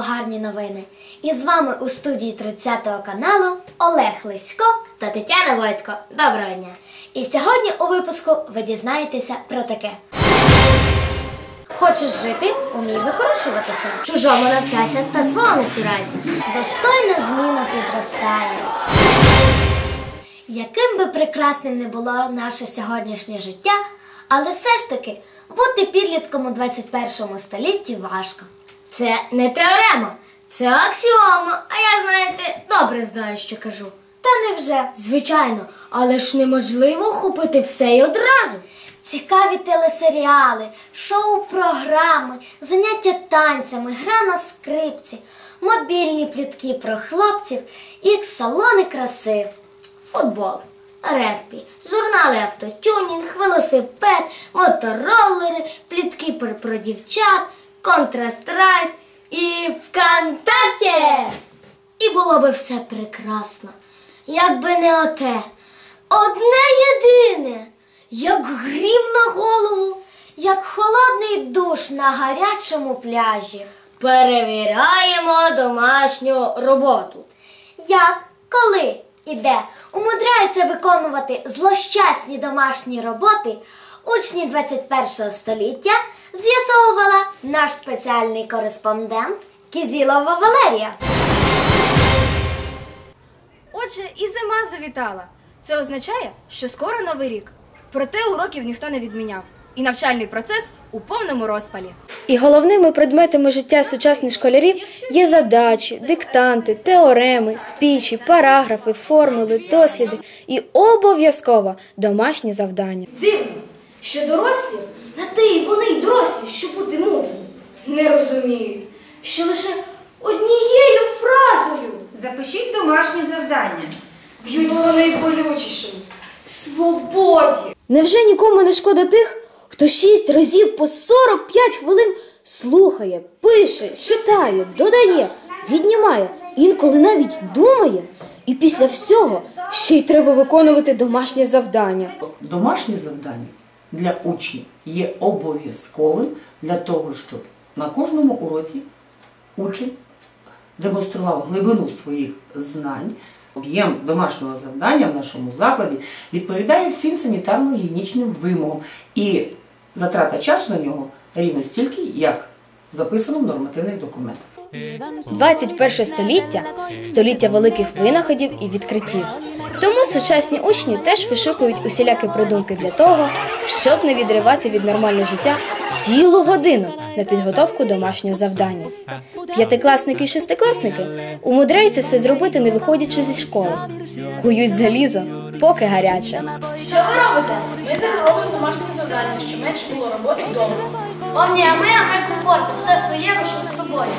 гарні новини. І з вами у студії 30 каналу Олег Лисько та Тетяна Войтко. Доброго дня! І сьогодні у випуску ви дізнаєтеся про таке. Хочеш жити, умій викручуватися. Чужому навчайся та свого не цурайся. Достойна зміна підростає. Яким би прекрасним не було наше сьогоднішнє життя, але все ж таки бути підлітком у 21 столітті важко. Це не теорема, це аксіома, а я, знаєте, добре знаю, що кажу. Та невже? Звичайно, але ж неможливо хопити все й одразу. Цікаві телесеріали, шоу-програми, заняття танцями, гра на скрипці, мобільні плітки про хлопців, ікс-салони краси, футбол, регбі, журнали автотюнінг, велосипед, моторолери, плітки про, про дівчат, контрастрайт і ВКонтакте. І було би все прекрасно, якби не оте. Одне єдине, як грім на голову, як холодний душ на гарячому пляжі. Перевіряємо домашню роботу. Як, коли і де умудряються виконувати злощасні домашні роботи, учні 21 століття з'ясовувала наш спеціальний кореспондент Кізілова Валерія. Отже, і зима завітала. Це означає, що скоро новий рік. Проте уроків ніхто не відміняв. І навчальний процес у повному розпалі. І головними предметами життя сучасних школярів є задачі, диктанти, теореми, спічі, параграфи, формули, досліди і обов'язково домашні завдання. Дивно, що дорослі на те й вони й дорослі, щоб бути мудрими. Не розуміють, що лише однією фразою Запишіть домашнє завдання. б'ють по найболючішому свободі. Невже нікому не шкода тих, хто шість разів по 45 хвилин слухає, пише, читає, додає, віднімає, інколи навіть думає, і після всього ще й треба виконувати домашнє завдання. Домашнє завдання для учнів є обов'язковим для того, щоб на кожному уроці учень демонстрував глибину своїх знань. Об'єм домашнього завдання в нашому закладі відповідає всім санітарно-гігієнічним вимогам, і затрата часу на нього рівно стільки, як записано в нормативних документах. 21 століття століття великих винаходів і відкриттів. Тому сучасні учні теж вишукують усілякі придумки для того, щоб не відривати від нормального життя цілу годину на підготовку домашнього завдання. П'ятикласники і шестикласники умудряються все зробити, не виходячи зі школи. Кують залізо, поки гаряче. Що ви робите? Ми зараз робимо домашнє завдання, щоб менше було роботи вдома. О, ні, а ми, а ми комфорти, все своє рушу з собою.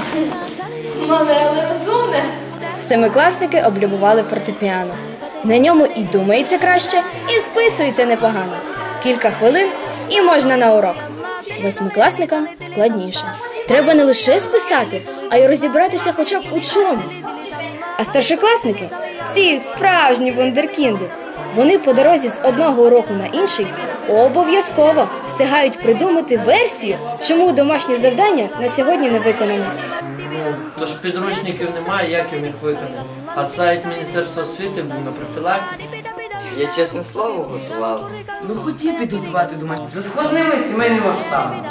Мале, але розумне. Семикласники облюбували фортепіано. На ньому і думається краще, і списується непогано. Кілька хвилин і можна на урок. Восьмикласникам складніше. Треба не лише списати, а й розібратися хоча б у чомусь. А старшокласники ці справжні вундеркінди. Вони по дорозі з одного уроку на інший обов'язково встигають придумати версію, чому домашнє завдання на сьогодні не виконано. Тож підручників немає, як їм їх виконати. А сайт Міністерства освіти був на профілактиці. Я чесне слово готував. Ну хотів підготувати домашнє за складними сімейними обставинами.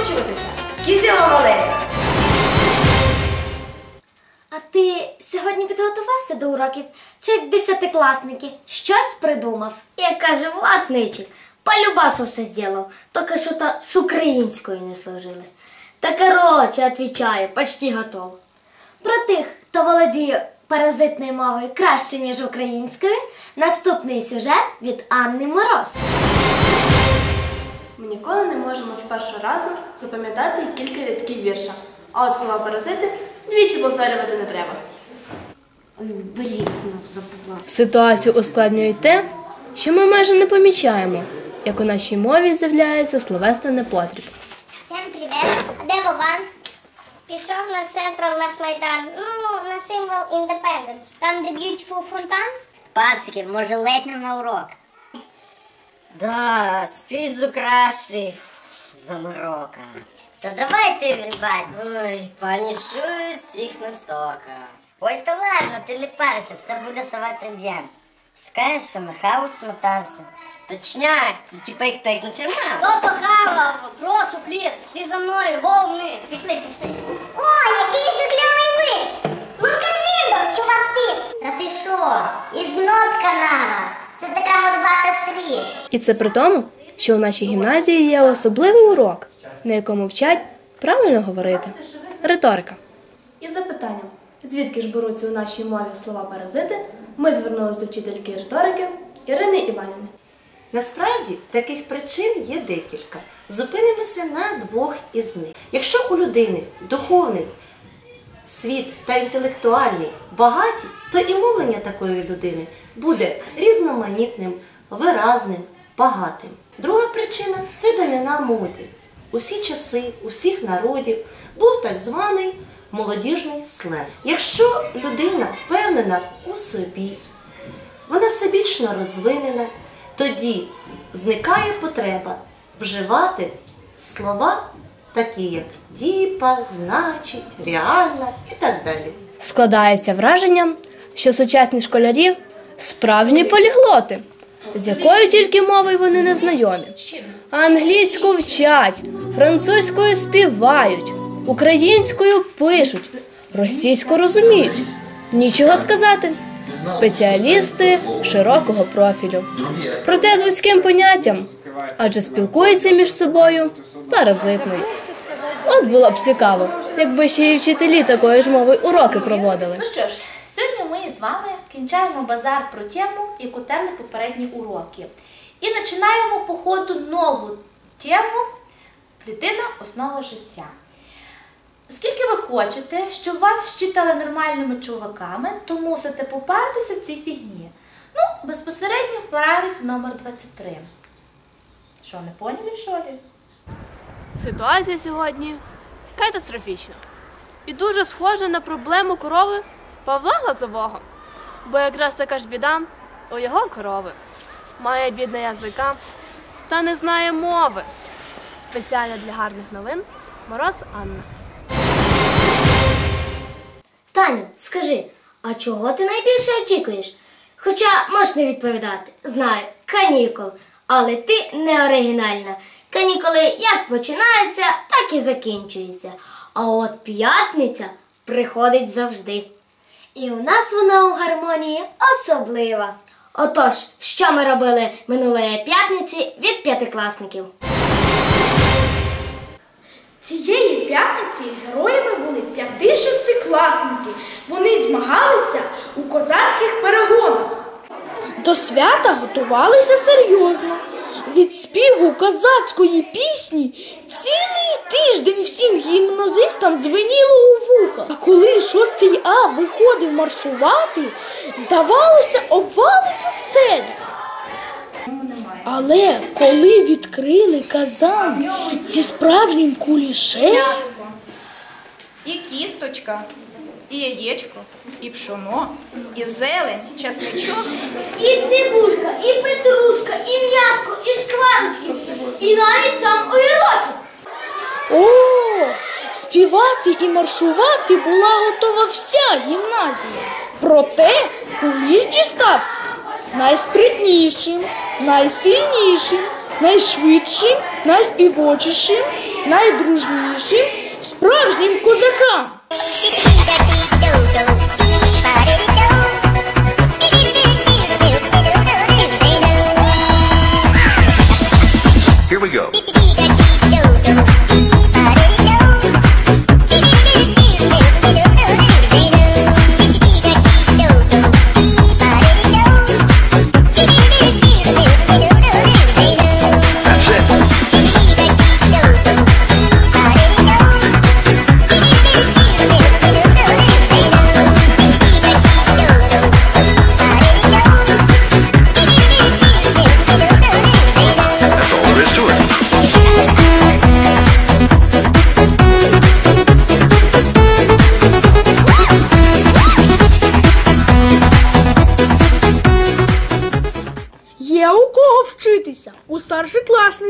Викручуватися Кізіла Валерія. А ти сьогодні підготувався до уроків? Чи як десятикласники щось придумав? Як каже Влад Ничик, полюбасу все зробив, тільки що то з українською не сложилось. Та короче, отвечаю, почти готов. Про тих, хто володіє паразитною мовою краще, ніж українською, наступний сюжет від Анни Мороз. Ми ніколи не можемо з першого разу запам'ятати кілька рядків вірша. А от слова паразити двічі повторювати не треба. Ой, блін, знов забула. Ситуацію ускладнює те, що ми майже не помічаємо, як у нашій мові з'являється словесний непотріб. Всім привіт! А де Вован? Пішов на Централ наш майдан. Ну, на символ Independence. Там, де Beautiful фонтан. Пацики, може летнем на урок? Да, спізу кращий. Заморока. Та давайте, ребят. Ой, панішують всіх на стока. Ой, та ладно, ти не парся, все буде сова триб'ян. Скажеш, що на хаос смотався. Точняк, це типа як так на черма. Хто похавав? Прошу, пліс, всі за мною, вовни. Пішли, пішли. О, який же кльовий вид! Look at чувак піп. Та ти що? Із нот канара. Це така горбата стрій. І це при тому, що у нашій гімназії є особливий урок, на якому вчать правильно говорити. Риторика. І запитанням, звідки ж беруться у нашій мові слова паразити, ми звернулися до вчительки риторики Ірини Іванівни. Насправді таких причин є декілька. Зупинимося на двох із них. Якщо у людини духовний світ та інтелектуальний багаті, то і мовлення такої людини буде різноманітним, виразним, багатим. Друга причина це данина моди. У всі часи, у всіх народів був так званий молодіжний сленг. Якщо людина впевнена у собі, вона всебічно розвинена, тоді зникає потреба вживати слова, такі як тіпа, значить, реальна і так далі. Складається враження, що сучасні школярі справжні поліглоти, з якою тільки мовою вони не знайомі. Англійську вчать, французькою співають, українською пишуть, російську розуміють. Нічого сказати. Спеціалісти широкого профілю. Проте з вузьким поняттям, адже спілкуються між собою паразитною. От було б цікаво, якби ще й вчителі такої ж мови уроки проводили. Ну що ж, сьогодні ми з вами кінчаємо базар про тему, яку темли попередні уроки. І починаємо по ходу нову тему клітина основа життя. Оскільки ви хочете, щоб вас считали нормальними чуваками, то мусите попартися в цій фігні. Ну, безпосередньо в параграфі номер 23. Що, не поняли, що ли? Ситуація сьогодні катастрофічна. І дуже схожа на проблему корови Павла Глазового. Бо якраз така ж біда у його корови. Має бідне язика та не знає мови. Спеціально для гарних новин Мороз Анна. Таню, скажи, а чого ти найбільше очікуєш? Хоча можеш не відповідати. Знаю, канікул. Але ти не оригінальна. Канікули як починаються, так і закінчуються. А от п'ятниця приходить завжди. І у нас вона у гармонії особлива. Отож, що ми робили минулої п'ятниці від п'ятикласників? Цієї п'ятниці героями були п'яти шестикласники. Вони змагалися у козацьких перегонах. До свята готувалися серйозно. Від співу козацької пісні цілий тиждень всім гімназистам дзвеніло у вуха. А коли шостий А виходив маршувати, здавалося, обвалиться стеля. Але коли відкрили казан зі справжнім кулішем, І кісточка, і яєчко, і пшоно, і зелень, часничок. І цибулька, і петрушка, і м'яско, і шкварочки, і навіть сам огірочок. о, співати і маршувати була готова вся гімназія. Проте куліш дістався найспритнішим, найсильнішим найшвидшим, найспівочішим, найдружнішим, справжнім козакам. Here we go.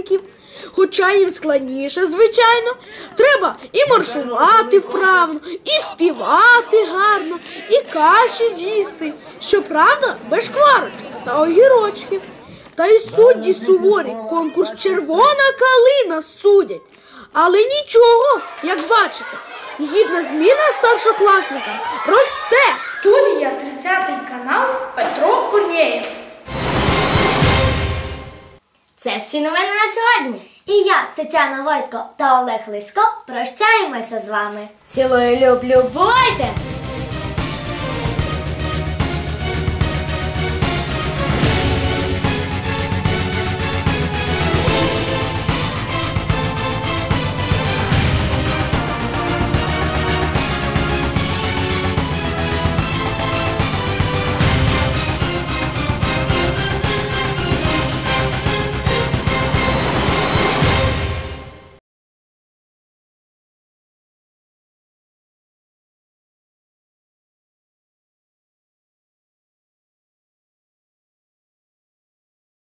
Старшокласників. Хоча їм складніше, звичайно, треба і маршувати вправно, і співати гарно, і каші з'їсти. Щоправда, без шкварочок та огірочків. Та й судді суворі конкурс Червона калина судять. Але нічого, як бачите, гідна зміна старшокласникам росте. Студія 30 канал Петро Це всі новини на сьогодні. І я, Тетяна Войтко та Олег Лисько прощаємося з вами. Цілую люблю, бувайте!